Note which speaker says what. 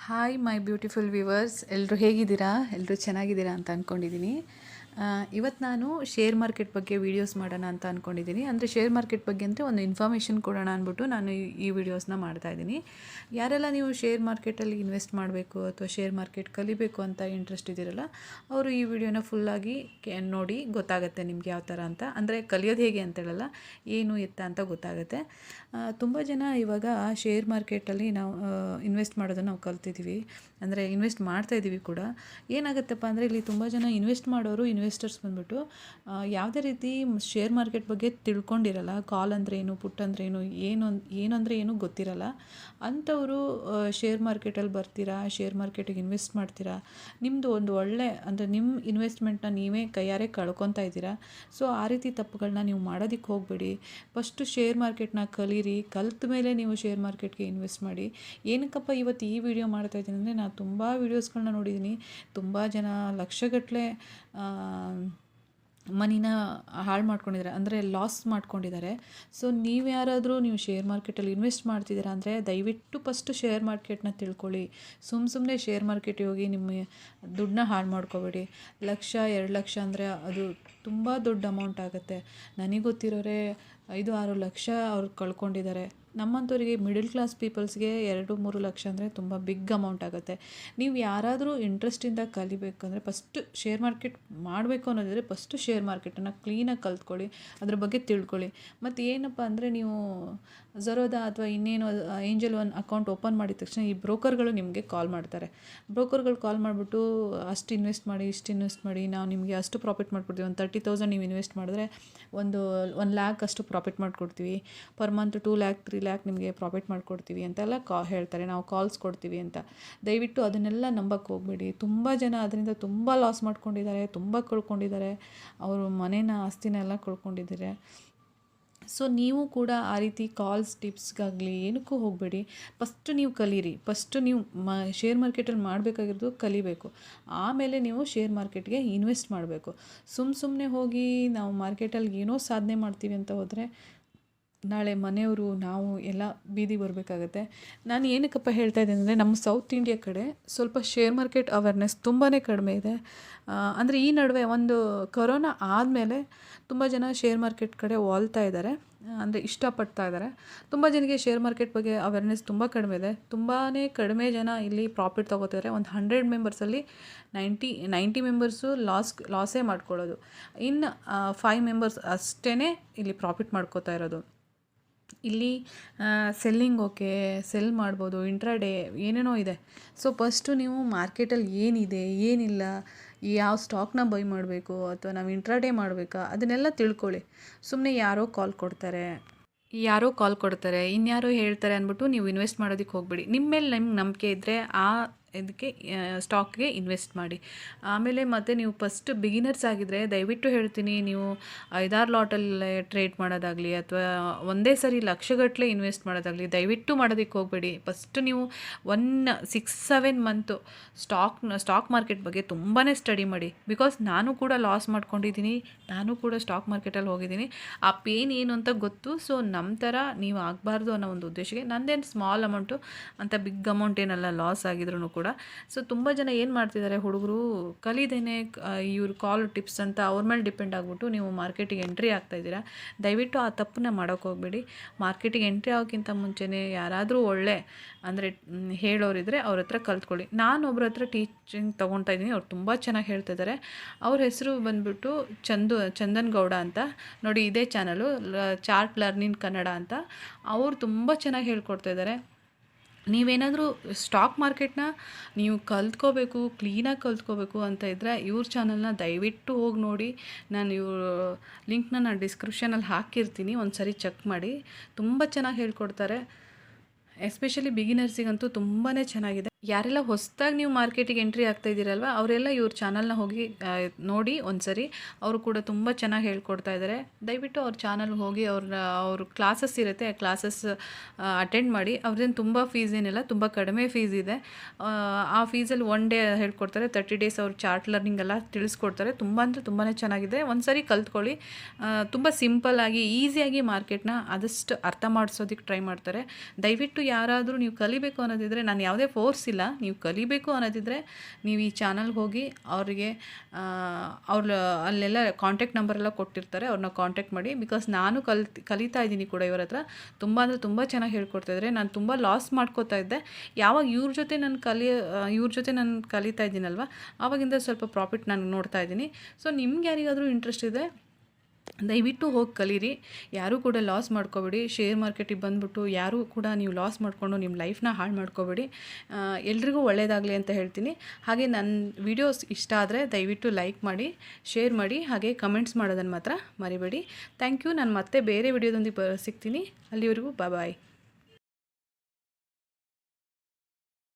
Speaker 1: Hi my beautiful viewers ಎಲ್ಲರೂ ಹೇಗಿದ್ದೀರಾ? ಎಲ್ಲರೂ ಚೆನ್ನಾಗಿದ್ದೀರಾ ಅಂತ ಅಂದ್ಕೊಂಡಿದ್ದೀನಿ ಇವತ್ತು ನಾನು ಶೇರ್ ಮಾರ್ಕೆಟ್ ಬಗ್ಗೆ ವೀಡಿಯೋಸ್ ಮಾಡೋಣ ಅಂತ ಅಂದ್ಕೊಂಡಿದ್ದೀನಿ ಅಂದರೆ ಶೇರ್ ಮಾರ್ಕೆಟ್ ಬಗ್ಗೆ ಅಂದರೆ ಒಂದು ಇನ್ಫಾರ್ಮೇಷನ್ ಕೊಡೋಣ ಅಂದ್ಬಿಟ್ಟು ನಾನು ಈ- ವೀಡಿಯೋಸ್ನ ವಿಡಿಯೋಸ್ನ ಮಾಡ್ತಾ ಇದ್ದೀನಿ ಯಾರೆಲ್ಲ ನೀವು ಶೇರ್ ಮಾರ್ಕೆಟಲ್ಲಿ ಇನ್ವೆಸ್ಟ್ ಮಾಡಬೇಕು ಅಥವಾ ಶೇರ್ ಮಾರ್ಕೆಟ್ ಕಲಿಬೇಕು ಅಂತ ಇಂಟ್ರೆಸ್ಟ್ ಇದ್ದೀರಲ್ಲ, ಅವರು ಈ ವಿಡಿಯೋನ ಫುಲ್ಲಾಗಿ ನೋಡಿ ಗೊತ್ತಾಗುತ್ತೆ ನಿಮ್ಗೆ ಯಾವ ಥರ ಅಂತ. ಅಂದರೆ ಕಲಿಯೋದು ಹೇಗೆ ಅಂತ ಹೇಳಲ್ಲ, ಏನು ಎತ್ತ ಅಂತ ಗೊತ್ತಾಗುತ್ತೆ. ತುಂಬ ಜನ ಇವಾಗ ಶೇರ್ ಮಾರ್ಕೆಟಲ್ಲಿ ನಾವು ಇನ್ವೆಸ್ಟ್ ಮಾಡೋದನ್ನು ನಾವು ಕಲ್ತಿದ್ದೀವಿ ಅಂದರೆ ಇನ್ವೆಸ್ಟ್ ಮಾಡ್ತಾ ಇದ್ದೀವಿ ಕೂಡ. ಏನಾಗುತ್ತಪ್ಪ ಅಂದರೆ ಇಲ್ಲಿ ತುಂಬ ಜನ ಇನ್ವೆಸ್ಟ್ ಮಾಡೋರು ಇನ್ವೆಸ್ಟರ್ಸ್ ಬಂದ್ಬಿಟ್ಟು ಯಾವುದೇ ರೀತಿ ಶೇರ್ ಮಾರ್ಕೆಟ್ ಬಗ್ಗೆ ತಿಳ್ಕೊಂಡಿರಲ್ಲ, ಕಾಲ್ ಅಂದರೆ ಏನು, ಪುಟ್ ಅಂದರೆ ಏನು ಏನು ಅನ್- ಏನು ಅಂದರೆ ಏನು ಗೊತ್ತಿರಲ್ಲ, ಅಂಥವರು ಶೇರ್ ಮಾರ್ಕೆಟಲ್ಲಿ ಬರ್ತೀರಾ, ಶೇರ್ ಮಾರ್ಕೆಟಿಗೆ ಇನ್ವೆಸ್ಟ್ ಮಾಡ್ತೀರಾ ನಿಮ್ಮದು ಒಂದು ಒಳ್ಳೆ, ಅಂದರೆ ನಿಮ್ಮ ಇನ್ವೆಸ್ಟ್ಮೆಂಟ್ನ ನೀವೇ ಕೈಯಾರೆ ಕಳ್ಕೊತಾ ಇದ್ದೀರಾ, ಸೊ ಆ ರೀತಿ ತಪ್ಪುಗಳನ್ನ ನೀವು ಮಾಡೋದಕ್ಕೆ ಹೋಗಬೇಡಿ, ಫಸ್ಟು ಶೇರ್ ಮಾರ್ಕೆಟ್ನ ಕಲೀರಿ, ಕಲ್ತ ಮೇಲೆ ನೀವು ಶೇರ್ ಮಾರ್ಕೆಟ್ಗೆ ಇನ್ವೆಸ್ಟ್ ಮಾಡಿ, ಏನಕ್ಕಪ್ಪ ಇವತ್ತು ಈ ವಿಡಿಯೋ ಮಾಡ್ತಾ ಇದ್ದೀನಿ ಅಂದರೆ ನಾನು ತುಂಬ ವೀಡಿಯೋಸ್ಗಳನ್ನ ನೋಡಿದ್ದೀನಿ, ತುಂಬ ಜನ ಲಕ್ಷಗಟ್ಟಲೆ ಮನಿನ ಹಾಳು ಮಾಡ್ಕೊಂಡಿದ್ದಾರೆ. ಅಂದರೆ ಲಾಸ್ ಮಾಡ್ಕೊಂಡಿದ್ದಾರೆ. ಸೊ ನೀವು ಯಾರಾದರೂ ನೀವು ಶೇರ್ ಮಾರ್ಕೆಟಲ್ಲಿ ಇನ್ವೆಸ್ಟ್ ಮಾಡ್ತಿದ್ದೀರಾ ಅಂದರೆ ದಯವಿಟ್ಟು ಫಸ್ಟು ಶೇರ್ ಮಾರ್ಕೆಟ್ನ ತಿಳ್ಕೊಳ್ಳಿ. ಸುಮ್ಮ ಸುಮ್ಮನೆ ಶೇರ್ ಮಾರ್ಕೆಟಿಗೆ ಹೋಗಿ ನಿಮ್ಮ ದುಡ್ಡನ್ನ ಹಾಳು ಮಾಡ್ಕೋಬೇಡಿ. ಲಕ್ಷ, ಎರಡು ಲಕ್ಷ ಅಂದರೆ ಅದು ತುಂಬ ದೊಡ್ಡ ಅಮೌಂಟ್ ಆಗುತ್ತೆ. ನನಗೆ ಗೊತ್ತಿರೋರೆ ಐದು ಆರು ಲಕ್ಷ ಅವ್ರು ಕಳ್ಕೊಂಡಿದ್ದಾರೆ. ನಮ್ಮಂಥವ್ರಿಗೆ ಮಿಡಲ್ ಕ್ಲಾಸ್ ಪೀಪಲ್ಸ್ಗೆ ಎರಡು ಮೂರು ಲಕ್ಷ ಅಂದರೆ ತುಂಬ ಬಿಗ್ ಅಮೌಂಟ್ ಆಗುತ್ತೆ. ನೀವು ಯಾರಾದರೂ ಇಂಟ್ರೆಸ್ಟಿಂದ ಕಲಿಬೇಕಂದ್ರೆ ಫಸ್ಟು ಶೇರ್ ಮಾರ್ಕೆಟ್ ಮಾಡಬೇಕು ಅನ್ನೋದಿದ್ರೆ ಫಸ್ಟು ಶೇರ್ ಮಾರ್ಕೆಟನ್ನು ಕ್ಲೀನಾಗಿ ಕಲ್ತ್ಕೊಳ್ಳಿ, ಅದ್ರ ಬಗ್ಗೆ ತಿಳ್ಕೊಳ್ಳಿ. ಮತ್ತು ಏನಪ್ಪ ಅಂದರೆ ನೀವು ಝರೋದಾ ಅಥವಾ ಇನ್ನೇನು ಏಂಜಲ್ ಒನ್ ಅಕೌಂಟ್ ಓಪನ್ ಮಾಡಿದ ತಕ್ಷಣ ಈ ಬ್ರೋಕರ್ಗಳು ನಿಮಗೆ ಕಾಲ್ ಮಾಡ್ತಾರೆ. ಬ್ರೋಕರ್ಗಳು ಕಾಲ್ ಮಾಡಿಬಿಟ್ಟು ಅಷ್ಟು ಇನ್ವೆಸ್ಟ್ ಮಾಡಿ, ಇಷ್ಟು ಇನ್ವೆಸ್ಟ್ ಮಾಡಿ, ನಾವು ನಿಮಗೆ ಅಷ್ಟು ಪ್ರಾಫಿಟ್ ಮಾಡಿಬಿಡ್ತೀವಿ. ಒಂದು ತರ್ಟಿ ತೌಸಂಡ್ ನೀವು ಇನ್ವೆಸ್ಟ್ ಮಾಡಿದ್ರೆ ಒಂದು ಒನ್ ಲ್ಯಾಕ್ ಅಷ್ಟು ಪ್ರಾಫಿಟ್ ಮಾಡಿಕೊಡ್ತೀವಿ. Per month two lakh three lakh ನಿಮಗೆ ಪ್ರಾಫಿಟ್ ಮಾಡಿಕೊಡ್ತೀವಿ ಅಂತೆಲ್ಲ ಕಾ, ಹೇಳ್ತಾರೆ. ನಾವು ಕಾಲ್ಸ್ ಕೊಡ್ತೀವಿ ಅಂತ. ದಯವಿಟ್ಟು ಅದನ್ನೆಲ್ಲ ನಂಬಕ್ಕೆ ಹೋಗ್ಬೇಡಿ. ತುಂಬ ಜನ ಅದರಿಂದ ತುಂಬ ಲಾಸ್ ಮಾಡ್ಕೊಂಡಿದ್ದಾರೆ, ತುಂಬ ಕಳ್ಕೊಂಡಿದ್ದಾರೆ. ಅವರು ಮನೇನ ಆಸ್ತಿನೆಲ್ಲ ಕಳ್ಕೊಂಡಿದ್ದಾರೆ. ಸೊ ನೀವು ಕೂಡ ಆ ರೀತಿ ಕಾಲ್ಸ್ ಟಿಪ್ಸ್ಗಾಗಲಿ ಏನಕ್ಕೂ ಹೋಗಬೇಡಿ. ಫಸ್ಟು ನೀವು ಕಲೀರಿ. ಫಸ್ಟು ನೀವು ಮ ಶೇರ್ ಮಾರ್ಕೆಟಲ್ಲಿ ಮಾಡಬೇಕಾಗಿರೋದು ಕಲಿಬೇಕು. ಆಮೇಲೆ ನೀವು ಶೇರ್ ಮಾರ್ಕೆಟ್ಗೆ ಇನ್ವೆಸ್ಟ್ ಮಾಡಬೇಕು. ಸುಮ್ಮ ಸುಮ್ಮನೆ ಹೋಗಿ ನಾವು ಮಾರ್ಕೆಟಲ್ಲಿ ಏನೋ ಸಾಧನೆ ಮಾಡ್ತೀವಿ ಅಂತ ಹೋದರೆ ನಾಳೆ ಮನೆಯವರು, ನಾವು ಎಲ್ಲ ಬೀದಿ ಬರಬೇಕಾಗತ್ತೆ. ನಾನು ಏನಕ್ಕಪ್ಪ ಹೇಳ್ತಾ ಇದ್ದೀನಿ ಅಂದರೆ, ನಮ್ಮ ಸೌತ್ ಇಂಡಿಯಾ ಕಡೆ ಸ್ವಲ್ಪ ಶೇರ್ ಮಾರ್ಕೆಟ್ ಅವೇರ್ನೆಸ್ ತುಂಬಾ ಕಡಿಮೆ ಇದೆ. ಅಂದರೆ ಈ ನಡುವೆ ಒಂದು ಕೊರೋನಾ ಆದಮೇಲೆ ತುಂಬ ಜನ ಶೇರ್ ಮಾರ್ಕೆಟ್ ಕಡೆ ವಾಲ್ತಾ ಇದ್ದಾರೆ. ಅಂದರೆ ಇಷ್ಟಪಡ್ತಾ ಇದ್ದಾರೆ. ತುಂಬ ಜನಕ್ಕೆ ಶೇರ್ ಮಾರ್ಕೆಟ್ ಬಗ್ಗೆ ಅವೇರ್ನೆಸ್ ತುಂಬ ಕಡಿಮೆ ಇದೆ. ತುಂಬಾ ಕಡಿಮೆ ಜನ ಇಲ್ಲಿ ಪ್ರಾಫಿಟ್ ತೊಗೋತಾರೆ ಒಂದು ಹಂಡ್ರೆಡ್ ಮೆಂಬರ್ಸಲ್ಲಿ ನೈಂಟಿ ನೈಂಟಿ ಮೆಂಬರ್ಸು ಲಾಸ್ ಲಾಸೇ ಮಾಡ್ಕೊಳ್ಳೋದು. ಇನ್ನು ಫೈವ್ ಮೆಂಬರ್ಸ್ ಅಷ್ಟೇ ಇಲ್ಲಿ ಪ್ರಾಫಿಟ್ ಮಾಡ್ಕೋತಾ ಇರೋದು. ಇಲ್ಲಿ ಸೆಲ್ಲಿಂಗ್ ಓಕೆ ಸೆಲ್ ಮಾಡ್ಬೋದು ಇಂಟ್ರಾಡೇ ಏನೇನೋ ಇದೆ. ಸೊ ಫಸ್ಟು ನೀವು ಮಾರ್ಕೆಟಲ್ಲಿ ಏನಿದೆ, ಏನಿಲ್ಲ ಯಾವ ಸ್ಟಾಕ್ನ ಬೈ ಮಾಡಬೇಕು ಅಥವಾ ನಾವು ಇಂಟ್ರಾಡೇ ಮಾಡಬೇಕಾ, ಅದನ್ನೆಲ್ಲ ತಿಳ್ಕೊಳ್ಳಿ. ಸುಮ್ಮನೆ ಯಾರೋ ಕಾಲ್ ಕೊಡ್ತಾರೆ. ಯಾರೋ ಕಾಲ್ ಕೊಡ್ತಾರೆ, ಇನ್ಯಾರೋ ಹೇಳ್ತಾರೆ ಅಂದ್ಬಿಟ್ಟು ನೀವು ಇನ್ವೆಸ್ಟ್ ಮಾಡೋದಕ್ಕೆ ಹೋಗಬೇಡಿ. ನಿಮ್ಮ ಮೇಲೆ ನಿಮ್ಗೆ ನಂಬಿಕೆ ಇದ್ದರೆ ಆ ಇದಕ್ಕೆ ಸ್ಟಾಕ್ಗೆ ಇನ್ವೆಸ್ಟ್ ಮಾಡಿ. ಆಮೇಲೆ ಮತ್ತು ನೀವು ಫಸ್ಟ್ ಬಿಗಿನರ್ಸ್ ಆಗಿದ್ದರೆ ದಯವಿಟ್ಟು ಹೇಳ್ತೀನಿ, ನೀವು ಐದಾರು ಲಾಟಲ್ಲಿ ಟ್ರೇಡ್ ಮಾಡೋದಾಗಲಿ ಅಥವಾ ಒಂದೇ ಸರಿ ಲಕ್ಷಗಟ್ಟಲೆ ಇನ್ವೆಸ್ಟ್ ಮಾಡೋದಾಗಲಿ ದಯವಿಟ್ಟು ಮಾಡೋದಕ್ಕೆ ಹೋಗಬೇಡಿ. ಫಸ್ಟ್ ನೀವು one six seven month stock stock market ಬಗ್ಗೆ ತುಂಬಾ ಸ್ಟಡಿ ಮಾಡಿ. ಬಿಕಾಸ್ ನಾನು ಕೂಡ ಲಾಸ್ ಮಾಡ್ಕೊಂಡಿದ್ದೀನಿ, ನಾನು ಕೂಡ ಸ್ಟಾಕ್ ಮಾರ್ಕೆಟಲ್ಲಿ ಹೋಗಿದ್ದೀನಿ. ಆ ಪೇನ್ ಏನು ಅಂತ ಗೊತ್ತು ಸೊ ನಮ್ಮ ಥರ ನೀವು ಆಗಬಾರ್ದು ಅನ್ನೋ ಒಂದು ಉದ್ದೇಶಕ್ಕೆ ನಂದೇನು ಸ್ಮಾಲ್ ಅಮೌಂಟು ಅಂತ ಬಿಗ್ ಅಮೌಂಟ್ ಏನಲ್ಲ ಲಾಸ್ ಆಗಿದ್ರು ಕೂಡ ಸೊ ತುಂಬ ಜನ ಏನು ಮಾಡ್ತಿದ್ದಾರೆ ಹುಡುಗರು, ಕಲಿದೇನೆ ಇವ್ರ ಕಾಲ್ ಟಿಪ್ಸ್ ಅಂತ ಅವ್ರ ಮೇಲೆ ಡಿಪೆಂಡ್ ಆಗಿಬಿಟ್ಟು ನೀವು ಮಾರ್ಕೆಟಿಗೆ ಎಂಟ್ರಿ ಆಗ್ತಾ ಇದ್ದೀರಾ. ದಯವಿಟ್ಟು ಆ ತಪ್ಪನ್ನ ಮಾಡೋಕ್ಕೆ ಹೋಗಬೇಡಿ. ಮಾರ್ಕೆಟಿಗೆ ಎಂಟ್ರಿ ಆಗೋಕ್ಕಿಂತ ಮುಂಚೆನೇ ಯಾರಾದರೂ ಒಳ್ಳೆ, ಅಂದರೆ ಹೇಳೋರಿದ್ರೆ ಅವ್ರ ಹತ್ರ ಕಲ್ತ್ಕೊಳ್ಳಿ. ನಾನು ಒಬ್ಬರ ಹತ್ರ ಟೀಚಿಂಗ್ ತೊಗೊತಾ ಇದ್ದೀನಿ, ಅವ್ರು ತುಂಬ ಚೆನ್ನಾಗಿ ಹೇಳ್ತಿದ್ದಾರೆ. ಅವ್ರ ಹೆಸರು ಬಂದ್ಬಿಟ್ಟು ಚಂದು, ಚಂದನ್ ಗೌಡ ಅಂತ. ನೋಡಿ, ಇದೇ ಚಾನಲು ಚಾರ್ಟ್ ಲರ್ನಿಂಗ್ ಕನ್ನಡ ಅಂತ. ಅವ್ರು ತುಂಬ ಚೆನ್ನಾಗಿ ಹೇಳ್ಕೊಡ್ತಾ ಇದ್ದಾರೆ. ನೀವೇನಾದರೂ ಸ್ಟಾಕ್ ಮಾರ್ಕೆಟ್ನ ನೀವು ಕಲ್ತ್ಕೋಬೇಕು ಕ್ಲೀನಾಗಿ ಕಲ್ತ್ಕೋಬೇಕು ಅಂತ ಇದ್ದರೆ ಇವ್ರ ಚಾನಲ್ನ ದಯವಿಟ್ಟು ಹೋಗಿ ನೋಡಿ. ನಾನು ಇವ್ರ ಲಿಂಕ್ನ ನಾನು ಡಿಸ್ಕ್ರಿಪ್ಷನಲ್ಲಿ ಹಾಕಿರ್ತೀನಿ ಒಂದು ಸರಿ ಚೆಕ್ ಮಾಡಿ. ತುಂಬ ಚೆನ್ನಾಗಿ ಹೇಳ್ಕೊಡ್ತಾರೆ. ಎಸ್ಪೆಷಲಿ ಬಿಗಿನರ್ಸಿಗಂತೂ ತುಂಬಾ ಚೆನ್ನಾಗಿದೆ. ಯಾರೆಲ್ಲ ಹೊಸದಾಗಿ ನೀವು ಮಾರ್ಕೆಟಿಗೆ ಎಂಟ್ರಿ ಆಗ್ತಾ ಇದ್ದೀರಲ್ವ ಅವರೆಲ್ಲ ಇವ್ರ ಚಾನಲ್ನ ಹೋಗಿ ನೋಡಿ ಒಂದ್ಸರಿ. ಅವರು ಕೂಡ ತುಂಬ ಚೆನ್ನಾಗಿ ಹೇಳ್ಕೊಡ್ತಾ ಇದ್ದಾರೆ ದಯವಿಟ್ಟು ಅವ್ರ ಚಾನಲ್ಗೆ ಹೋಗಿ ಅವ್ರ ಅವ್ರ ಕ್ಲಾಸಸ್ ಇರುತ್ತೆ ಆ ಕ್ಲಾಸಸ್ ಅಟೆಂಡ್ ಮಾಡಿ. ಅವ್ರದ್ದೇನು ತುಂಬ ಫೀಸ್ ಏನಿಲ್ಲ ತುಂಬ ಕಡಿಮೆ ಫೀಸ್ ಇದೆ. ಆ, ಆ ಫೀಸಲ್ಲಿ ಒನ್ ಡೇ ಹೇಳ್ಕೊಡ್ತಾರೆ ತರ್ಟಿ ಡೇಸ್ ಅವ್ರ ಚಾರ್ಟ್ ಲರ್ನಿಂಗ್ ಎಲ್ಲ ತಿಳಿಸ್ಕೊಡ್ತಾರೆ. ತುಂಬ ಅಂದರೆ ತುಂಬಾ ಚೆನ್ನಾಗಿದೆ. ಒಂದ್ಸರಿ ಕಲ್ತ್ಕೊಳ್ಳಿ. ತುಂಬ ಸಿಂಪಲ್ಲಾಗಿ ಈಸಿಯಾಗಿ ಮಾರ್ಕೆಟ್ನ ಆದಷ್ಟು ಅರ್ಥ ಮಾಡಿಸೋದಕ್ಕೆ ಟ್ರೈ ಮಾಡ್ತಾರೆ. ದಯವಿಟ್ಟು ಯಾರಾದರೂ ನೀವು ಕಲಿಬೇಕು ಅನ್ನೋದಿದ್ರೆ ನಾನು ಯಾವುದೇ ಫೋರ್ಸ್ ಇಲ್ಲ ನೀವು ಕಲಿಬೇಕು ಅನ್ನೋದಿದ್ರೆ ನೀವು ಈ ಚಾನಲ್ಗೆ ಹೋಗಿ ಅವರಿಗೆ ಅವ್ರ ಅಲ್ಲೆಲ್ಲ ಕಾಂಟ್ಯಾಕ್ಟ್ ನಂಬರೆಲ್ಲ ಕೊಟ್ಟಿರ್ತಾರೆ, ಅವ್ರನ್ನ ಕಾಂಟ್ಯಾಕ್ಟ್ ಮಾಡಿ. ಬಿಕಾಸ್ ನಾನು ಕಲ್ತು, ಕಲಿತಾ ಇದ್ದೀನಿ ಕೂಡ ಇವರ ಹತ್ರ. ತುಂಬ ಅಂದರೆ ತುಂಬ ಚೆನ್ನಾಗಿ ಹೇಳ್ಕೊಡ್ತಾ ಇದ್ದಾರೆ. ನಾನು ತುಂಬ ಲಾಸ್ ಮಾಡ್ಕೋತಾ ಇದ್ದೆ. ಯಾವಾಗ ಇವ್ರ ಜೊತೆ ನಾನು ಕಲಿ ಇವ್ರ ಜೊತೆ ನಾನು ಕಲಿತಾ ಇದ್ದೀನಲ್ವ ಆವಾಗಿಂದ ಸ್ವಲ್ಪ ಪ್ರಾಫಿಟ್ ನಾನು ನೋಡ್ತಾ ಇದ್ದೀನಿ. ಸೊ ನಿಮ್ಗೆ ಯಾರಿಗಾದರೂ ಇಂಟ್ರೆಸ್ಟ್ ಇದೆ ದಯವಿಟ್ಟು ಹೋಗಿ ಕಲೀರಿ. ಯಾರೂ ಕೂಡ ಲಾಸ್ ಮಾಡ್ಕೋಬೇಡಿ. ಶೇರ್ ಮಾರ್ಕೆಟಿಗೆ ಬಂದುಬಿಟ್ಟು ಯಾರೂ ಕೂಡ ನೀವು ಲಾಸ್ ಮಾಡಿಕೊಂಡು ನಿಮ್ಮ ಲೈಫ್ನ ಹಾಳು ಮಾಡ್ಕೋಬೇಡಿ. ಎಲ್ರಿಗೂ ಒಳ್ಳೆಯದಾಗಲಿ ಅಂತ ಹೇಳ್ತೀನಿ. ಹಾಗೆ ನನ್ನ ವಿಡಿಯೋಸ್ ಇಷ್ಟ ಆದರೆ ದಯವಿಟ್ಟು ಲೈಕ್ ಮಾಡಿ ಶೇರ್ ಮಾಡಿ, ಹಾಗೆ ಕಮೆಂಟ್ಸ್ ಮಾಡೋದನ್ನು ಮಾತ್ರ ಮರಿಬೇಡಿ. ಥ್ಯಾಂಕ್ ಯು ನಾನು ಮತ್ತೆ ಬೇರೆ ವಿಡಿಯೋದೊಂದಿಗೆ ಬ, ಸಿಗ್ತೀನಿ. ಅಲ್ಲಿವರೆಗೂ ಬಾಯ್